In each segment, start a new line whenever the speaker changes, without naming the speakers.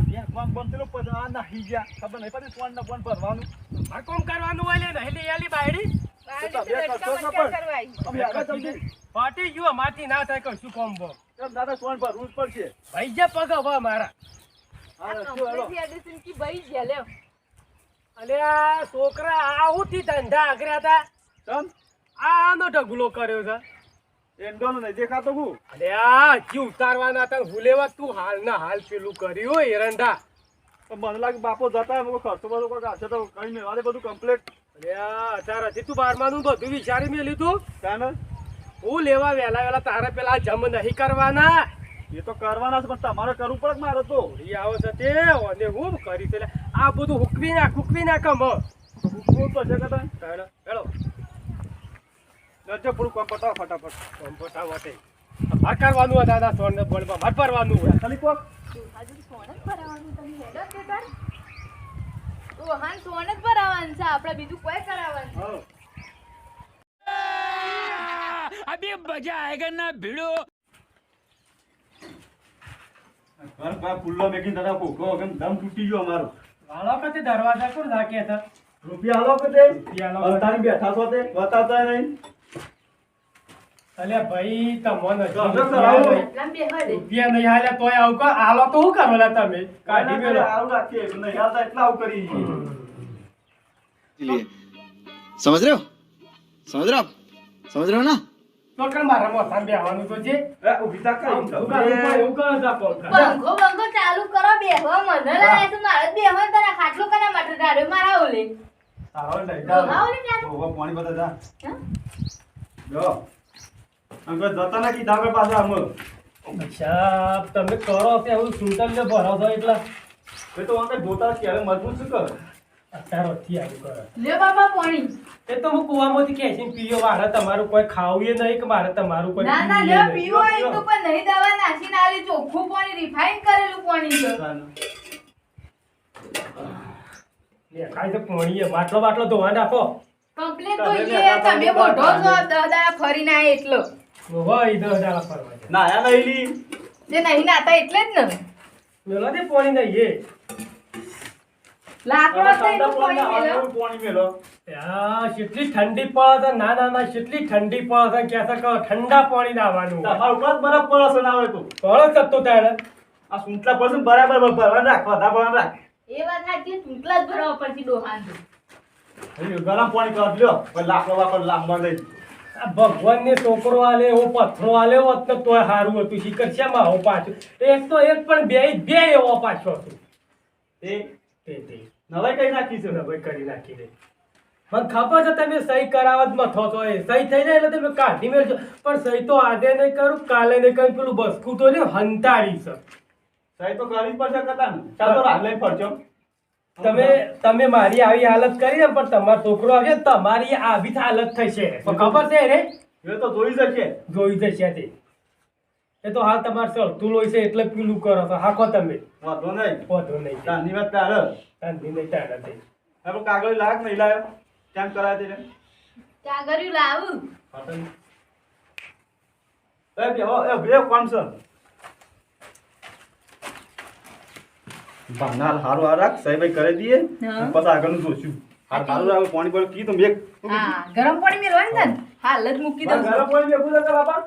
આ પછી ગયા. ખબર નહીં પડી કોણ ને કોણ ભરવાનું.
આ કોમ કરવાનું હોય લે? નહીં લે બાયડી.
તો તમે કરશો ને પણ. અમે આગળ જલ્દી.
પાટી ગયું માથી ના થાય કશું કોમ બો
દાદા કોણ ભરવું જ પડશે.
ભાઈ જે પગ હવે મારા. અલે આ છોકરા આવુંથી ધંધા આગર્યા હતા. આનો ઢગલો કર્યો છે.
એંડોનો નહીં દેખાતો હું.
અલે આ હજી ઉતારવાના હતા ભૂલેવા તું હાલ ના હાલ પેલું કર્યું એરંડા.
મને લાગે બાપો જતા મને ખર્ચો બધો કોઈ આવશે તો કઈ નહીં દે બધું કમ્પ્લીટ
આ અત્યારે હજી તું બારમાનું બધું વિચારી મેં લીધું.
ચાને
હું લેવા વહેલા વહેલા તારે પેલા જમ નહીં કરવાના.
એ તો કરવાના છે પણ તમારે કરવું પડે મારે તો?
એ આવો છે તે અને હું કરી આ બધું હુકવી નાખ હુકવી નાખ મ
હું તો છે કદાચ જજો પૂરું કોમ પતાવો ફટાફટ.
કોમ પતાવો વટે હોય દાદા સોન બોલમાં ભરભરવાનું હોય.
ખાલી કોક. રોહન સોન જ ભરાવાનું છે.
આપણે બીજું કોઈ કરાવવાનું
અભી મજા આયેગા ના ભીડો?
ઘર બા પુલ્લો મેકી દાદા કોકો કેમ દમ તૂટી ગયો અમારો.
હાલો કતે દરવાજા કોણ લાગે હતા
રૂપિયા હાલો કતે
રૂપિયા હાલો
બેઠા છો તે? બતાતા નહીં.
અલે ભાઈ તમને રૂપિયા નહીં. હાલે તોય આવું કા હાલો તો શું કરો લા તમે? કાઢી મેલો
આવું રાખીએ નહીં હાલતા એટલા આવું કરી
સમજ રહ્યો? સમજ રહ્યો? સમજ રહ્યો ના?
તો મારા મોસામ બેહવાનું તો
જે ઊભી તા કઈ
એવું કરો તા
પંખો પંખો ચાલુ કરો બેહો મને લાગે તો મારે બેહો તને ખાટલો કરે માટે ડાડે મારા ઓલે. સારો લઈ જા.
ઓવા પાણી બધા જા. જો. અંકલ જતા ના કીધા આગળ પાછા આમ.
અચ્છા તમે કરો તે હું સુંદર ને ભરો છો એટલે?
એ તો અંકલ જોતા કે હવે મજબૂત શું કરે?
અત્યારો થી આવું કરો
લે બાપા પાણી.
એ તો હું કુવામાંથી ખેંચીને પીયો મારે તમારું કોઈ ખાવું નહીં કે મારે તમારું કોઈ
ના ના લે
નહીં.
એ તો પણ નહીં દવા નાખીને આલી ચોખ્ખું પાણી રિફાઈન કરેલું પાણી
લે, કાંઈ તો પોણીએ માટલો બાટલો ધોવા નાખો.
કમ્પ્લેટ તો એ તમે મોઢો છો દાદા ફરીને આયા એટલો.
હોય દસ દાડા ફરવા
ના, આયા નહીં
જે નહીં નાતા એટલે જ ને
મેલો દે પોણી નહીં એ
લાકડો તો
ઠંડા
એનું પાણી
પાણીમાં
મેલો
આવું પાણી મેલો.
કેટલી ઠંડી પડે છે ના ના ના કેટલી ઠંડી પડે છે કે છે ઠંડા પાણી લાવવાનું
તમારા ઉપર બરફ પડે છે ના હોય તો.
કોણ સત્તો તારે
આ સુંટલા પડશે ને બરાબર ભરવાનું રાખ, વધારે ભરવાનું રાખ.
એ વાત સાચી સુંટલા જ ભરવા પડશે ડોહાન
ગરમ પાણી કરી લ્યો. લાકડો વાકડો લાંબા લઈ.
આ ભગવાનને છોકરો આલે એવો પથરો આલે હોત ને તોય સારું હતું. શીખર શેમાં આવો પાછું? એક તો એક પણ બે બે એવો પાછો હતો.
તે
તે તે.
નવાઈ કઈ નાખી છે?
નવાઈ કરી નાખી દે મને ખબર છે તમે સહી કરાવત મથો છો એ. સહી થઈ જાય એટલે તમે કાઢી મેળજો. પણ સહી તો આજે નહીં કરું કાલે નહીં કરું પેલું બસકું તો ને હંતાડી છે.
સહી તો કરવી પડશે કદાચ. ચાલો તો લઈને ફરજો.
તમે તમે મારી આવી હાલત કરી ને પણ તમારો છોકરો આવશે તમારી આવી હાલત થશે પણ ખબર છે રે
એ તો જોઈ જશે
જોઈ જશે તે. એ તો હાલ તમારે સળતું લોહી છે એટલે પીલું કરો તો હાકો તમે.
વાંધો નહીં.
વાંધો નહીં.
ચાંદની વાત તારે
શાંતિ નહીં તારે તે.
હવે કાગળ લાગ નહીં લાવ્યો? કેમ કરાય તેને
કાગળ લાવું.
એ. બે એ બે કોણ છે? ભાનાલ હારું આ રાખ સાહેબ કરી દઈએ
હા.
પછી આગળનું જોશું. હાર હારું રાખ પાણી પર તો મેં
હા ગરમ પાણી મેળવાનું છે ને હાલ જ મૂકી દઉં.
ગરમ પાણી ભેગું છે બાપા.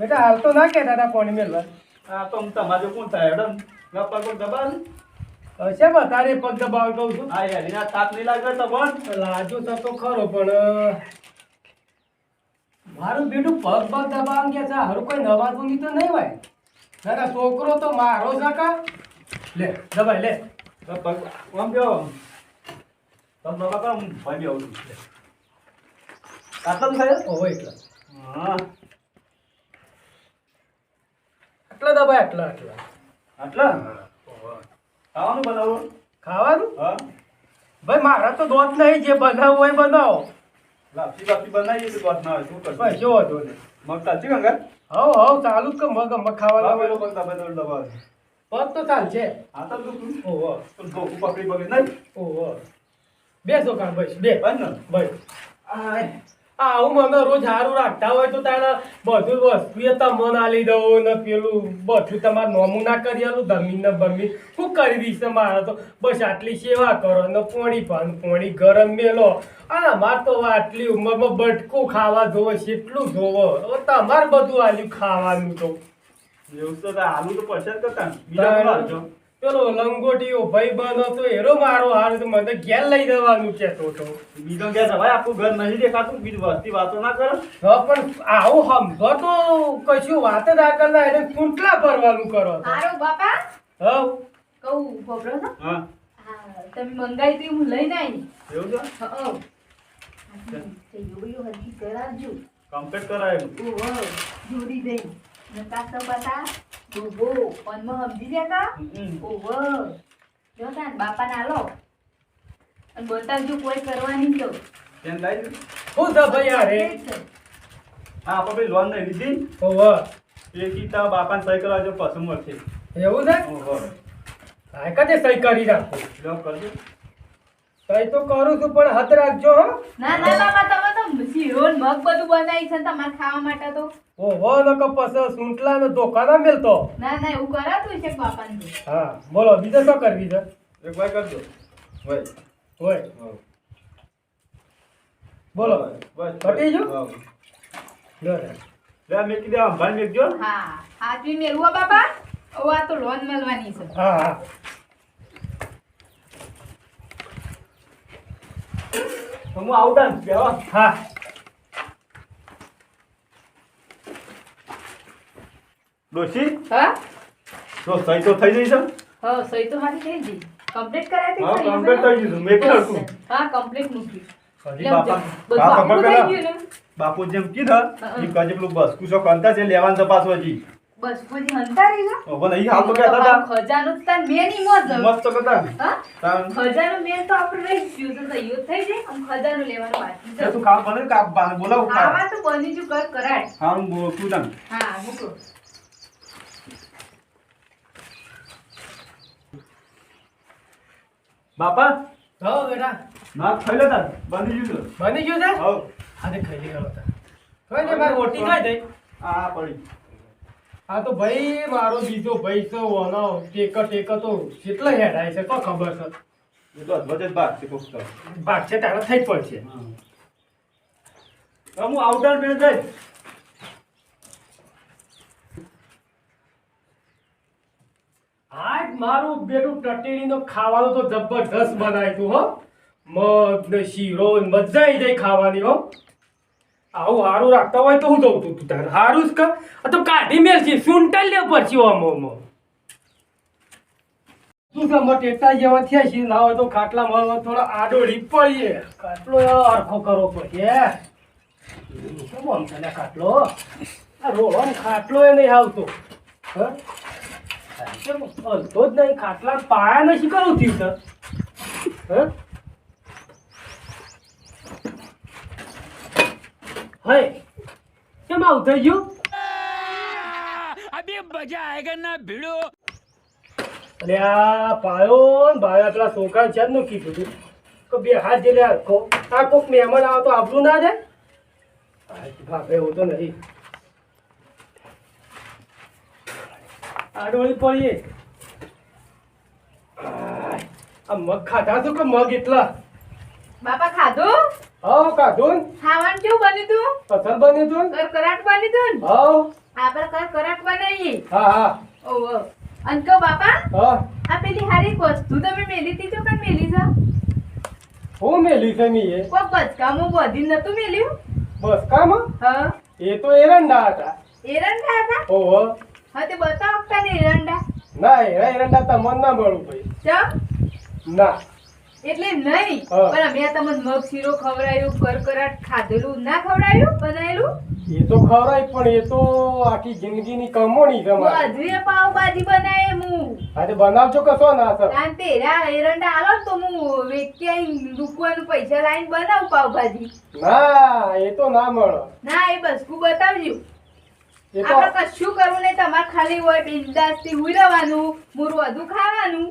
બેટા હાલ તો ના કહેતા હતા પાણી મેલવા
આ તો હું તમારે કોણ થાય હેડમ ગપ્પા કોણ દબાણ
હશે તારે પગ દબાવ કહું છું.
હા યાર એના તાપ નહીં લાગે તો પણ
લાજો તો તો ખરો પણ મારું બેટું પગ પગ દબાવ કે છે હારું કોઈ નવાજું ની તો નહીં હોય. ના ના છોકરો તો મારો છે કા લે દબાઈ લે.
આમ જો તમે દબા કરો હું ભાઈ બી આવું છું આટલા થાય?
ઓહો એટલા.
હા.
આટલા દબાય આટલા આટલા.
આટલા? ખાવાનું બનાવો?
ખાવાનું?
હા.
ભાઈ મારા તો દોત નહીં જે બનાવવું હોય બનાવો.
લાપસી બાપસી બનાવીએ તો દોત ના હોય શું કરશું?
ભાઈ જો વાંધો નહીં.
મગ ચાલશે ગંગા?
હવ હવ ચાલુ જ કે મગ મગ ખાવા લાવે
પેલો પગ દબાઈ દો દબાવે.
પગ તો ચાલશે
હા તો
ઓહો
ધોકું પકડી પકડી નહીં.
ઓહો બેસો કાં બસ બે. બસ આવું મને રોજ સારું રાખતા હોય તો તારા બધું વસ્તુ એ તમને આલી દઉં ને પેલું બધું તમારે નોમું ના કરી આલું ધમીન ને બમીન. શું કરી દઈશ મારે તો? બસ આટલી સેવા કરો ને પોણી પણ પોણી ગરમ મેલો. આ મારે તો આટલી ઉંમરમાં બટકું ખાવા જોવો છે એટલું જોવો તમારે બધું આલ્યું ખાવાનું તો.
એવું તો આલુ તો જ કરતા બીજા
પેલો લંગોટીઓ ભાઈ બંધ હતો એરો મારો હાલ તો મને ઘેર લઈ જવાનું છે તો તો
બીજો કે ભાઈ આપણું ઘર નહીં દેખાતું બીજું વસ્તી વાતો ના કરો
હા પણ આવું સમજો તો કશું વાત જ કરતા ના એને કુંટલા ભરવાનું કરો
મારો બાપા
હા
કહું ખબર
હા
હા તમે મંગાઈ હતી હું લઈને આવી
એવું છે
હા તે યોયો હજી કરાવજો
કમ્પ્લીટ કરાય
ઓહો જોડી દઈ નકા તો બતા ડૂબો પનમાં સમજી ગયા કા. ઓહો જો તાન બાપા ના લો અને બતાવજો કોઈ કરવાની તો.
કેમ થાય છે?
તો ભાઈ અરે રે?
હા આપણે લોન નહીં લીધી. કીધા બાપાને સહી કરાવજો પછી મળશે.
એવું છે?
ઓહો
હા કદે સહી કરી રાખો.
લો કરજો.
સહી તો કરું છું પણ હાથ રાખજો હો.
ના ના બાપા તમે તો શીરો મગ બધું બનાવી છે તમારે ખાવા માટે તો.
ઓહો ન કપસ સુંટલા ને ધોકા ના મેલતો.
ના ના એવું કરાતું છે બાપાને.
હા બોલો બીજે શું કરવી છે?
એક ભાઈ કરજો હોય.
હોય બોલો.
બસ
પટી જો
હા.
લો.
લે મેં કીધું આમ ભાઈ મેકજો.
હા હાથવી મેલવા બાપા. ઓ આ તો લોન મેલવાની છે.
હા હા.
હું આવું તાન બેહો.
હા
ડોશી
હા
તો સહી તો થઈ જઈ છે
હા સહી તો મારી થઈ ગઈ કમ્પ્લીટ કરાવી
હા, કમ્પ્લીટ થઈ ગયું. મેં. કીધું.
હા કમ્પ્લીટ મૂકી
હજી
બાપા- બાપા
આપણું થઈ ગયું
બાપુ જેમ કીધા
હા.
કાજે પેલું બસ કુશો કાંતા છે લેવાન તપાસ હજી
બસ પછી હંતારી છે
હવે નહીં હાલ તો કહેતા હતા.
ખજાનો તો તાર મેન ઈ મોજ
મસ્ત કરતા
હા? ખજાનો મેન તો આપણે રહી જ તો સહીઓ થઈ જાય. આમ ખજાનો લેવાનો બાકી
તે
છે
તું કામ બને કામ બોલાવું કામ
તો બની જો કર કરાય.
હારું બો તું તાન.
હા મૂકો.
બાપા?
હા બેટા.
ના ખાઈ લેતા બની ગયું
બની ગયું છે?
હવ.
આજે ખાઈ ગયો કોઈ ને મારી રોટી ખાઈ દે.
આ પડી.
આ તો ભાઈ મારો બીજો ભાઈ છે ઓનો. ટેકો ટેકો તો કેટલા હેડાય છે કોઈ ખબર છે.
એ તો વજન બાર છે કોક તો.
ભાગ છે તારે થઈ પડશે.
હું. આઉટર મેં જઈ
આજ મારું બેટું ટટેડીનો ખાવાનું તો જબરદસ્ત બનાવ્યું તું હો. મગ ને શીરો મજા આવી જાય ખાવાની હો. આવું હારું રાખતા હોય તો હું દઉં તું તું તારે હારું જ કર. આ તો કાઢી મેલ છે સુંટલ લે ઓમો ઓમો શું છે મત એટલા જેવા થયા છે, ના હોય તો ખાટલા મળવા થોડા આડોડી પડીએ. ખાટલો હરખો કરવો પડશે શું આમ લે ખાટલો? આ રોહન ખાટલો એ નહીં આવતો. હલતો જ નહીં. ખાટલા પાયા નથી કરું થયું, સર. હા? કેમ આવું થઈ ગયું? અબે પાયો ને ભાઈ પેલા છોકરા કીધું બે હાથ આ કોક મહેમાન આવે તો આપણું ના જાય? ભાઈ હોતો નથી. આડોળી પડીએ. મગ ખાધા તો કે મગ એટલા?
બાપા ખાધું?
હાવ કાઢું?
ખાવાનું કેવું બન્યું તું?
પસંદ બન્યું તું?
કરકરાટ બન્યું તું
હાવ.
આપણે કરકરાટ બનાવી
હા હા.
ઓહો અને કહો બાપા
હા.
આ પેલી હારી વસ્તુ તમે મેલી તો કઈ મેલી જા
હું મેલી છે મી એ?
કોક બચકામો બધી નતું મેલ્યું?
બચકામ?
હા.
એ તો એરંડા હતા.
એરંડા હતા?
ઓહો.
હા તે બતાવો ને એરંડા.
ના એરા એરંડા તમને ના મળું ભાઈ.
ચમ?
ના.
એટલે નહીં. પણ મેં તમને મગ શીરો ખવડાયું કરકરાટ ખાધેલું ના ખવડાયું બનાવેલું
એ તો ખવડાય પણ એ તો આખી જિંદગીની કમોણી તમારે મારી.
પાવભાજી બનાવે હું.
આજે બનાવજો કશો ના સર.
તાન તેરા એરંડા આલો તો હું વેચી આઈને પૈસા લાઈને બનાવ પાવભાજી
ના એ તો ના મળે.
ના એ બસકું બતાવજો. આપણે કશું કરવું નહીં તમારે ખાલી હોય બિંદાસથી ઉડવાનું મૂરું વધુ ખાવાનું.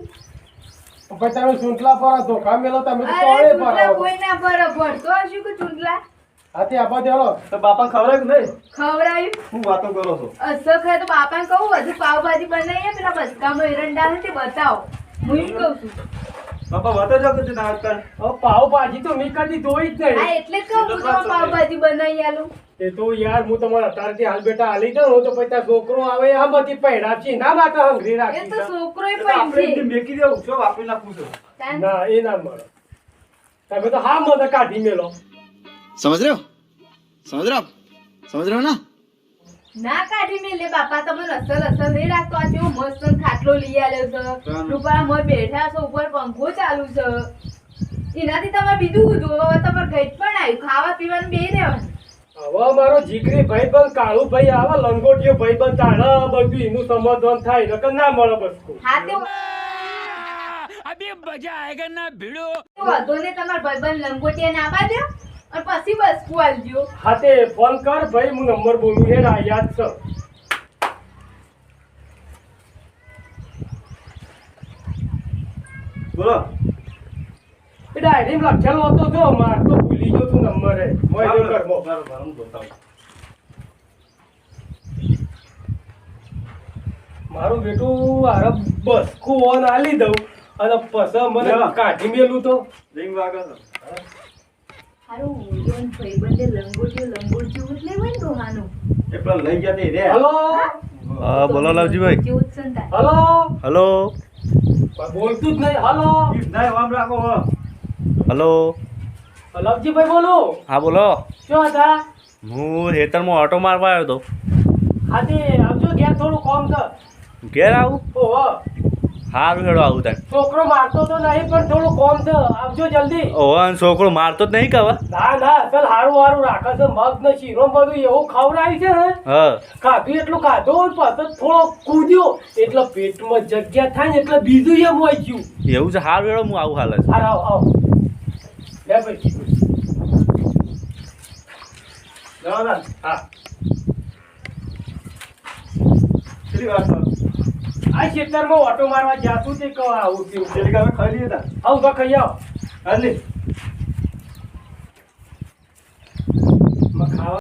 તમે સૂંટલા પર મેલો તમે તો
અરે
પર આવો.
કોઈ ના ભરે ભરતો હશું કે ચૂંટલા?
હાથી આપા દેલો
તો બાપા ખવડાવ્યું કે નહીં?
ખવડાવ્યું
હું વાતો કરો છો?
તો બાપાને કહું હજુ પાવભાજી બનાવીએ પેલા બસકામાં એરંડા છે તે બતાવો. હું કહું છું.
પાવભાજી તો મેં કદી જોઈ જ નહીં.
એટલે કહું પાવભાજી બનાવી
એ તો યાર હું તમારા અત્યારથી હાલ બેટા હાલી જાઉં તો પછી છોકરો આવે આ બધી પૈડા છે ના માતા હંગરી
છોકરો આપણે મેકી દેવું છો?
વાપરી
ના એ ના મળે. તમે તો હા મને કાઢી મેલો.
સમજ રહ્યો? સમજ રહ્યો? સમજ રહ્યો ના?
ના કાઢી મે લે બાપા તમે રસલ રસલ નહીં રાખતો આ તેવો મસ્ત ખાટલો લઈ આવ્યો છે. રૂપા મ બેઠા છો ઉપર પંખો ચાલુ છે. એનાથી તમે બીજું કીધું હવે તમે ગઈ પણ આવ્યું. ખાવા પીવાનું બે રહેવાનું.
હવે મારો જીકરી ભાઈ બંધ કાળુ ભાઈ આવે લંગોટીઓ ભાઈ બંધ તાણે બધું એનું સમાધાન થાય નકર ના મળે બસકો.
હા તે
અબે મજા આયેગા ના ભીડો.
વધો ને તમાર ભાઈ બંધ લંગોટીયા ના આવા અને પછી બસ આલજો
હા તે ફોન કર ભાઈ હું નંબર બોલું હે ના યાદ છે.
બોલો.
એ ડાયરી લખેલો હતો જો માર તો ભૂલી ગયો તું નંબર હે મોય જો કર મો.
બરાબર હું બતાવું.
મારું બેટું આરે બસકું ઓન આલી દઉં. અને પછી મને કાઢી મેલું તો.
રિંગ વાગે
હારું ઓયોન ભાઈબંધે લંગોટિયો લંગોટિયો જ લેવાય ને ડોહાનું
એ લઈ ગયા તે રે.
હલો?
હા. બોલો લાલજીભાઈ
જેવું
હલો?
હલો?
બોલતું જ નહીં. હલો?
ના વામ રાખો
હલો?
લવજીભાઈ બોલો.
હા બોલો.
શું હતા?
હું હેતરમાં ઓટો મારવા આવ્યો હતો.
આજે આવજો ઘેર થોડું કોમ કર.
ઘેર આવું?
ઓહો
સારું હેડો આવું તને
છોકરો મારતો તો નહીં પણ થોડું કોમ છે. આવજો જલ્દી.
ઓહો છોકરો મારતો જ નહીં કવા?
ના ના ચાલ હારું હારું રાખે છે. મગ ને શીરો બધું એવું ખવડાવી છે ને.
હા.
ખાધું એટલું ખાધો પાછો થોડો કૂદ્યો. એટલે પેટમાં જગ્યા થાય ને એટલે બીજું એમ હોય ગયું.
એવું છે? સારું હેડો હું આવું હાલ
હાર આવ આવ. લે ભાઈ. હા.
કેટલી થયો?
આ ખેતરમાં ઓટો મારવા જાતું તે કહો, આવું થયું
કેટલી હવે ખાઈ લીધા
આવું તો ખાઈ આવ.
હાલી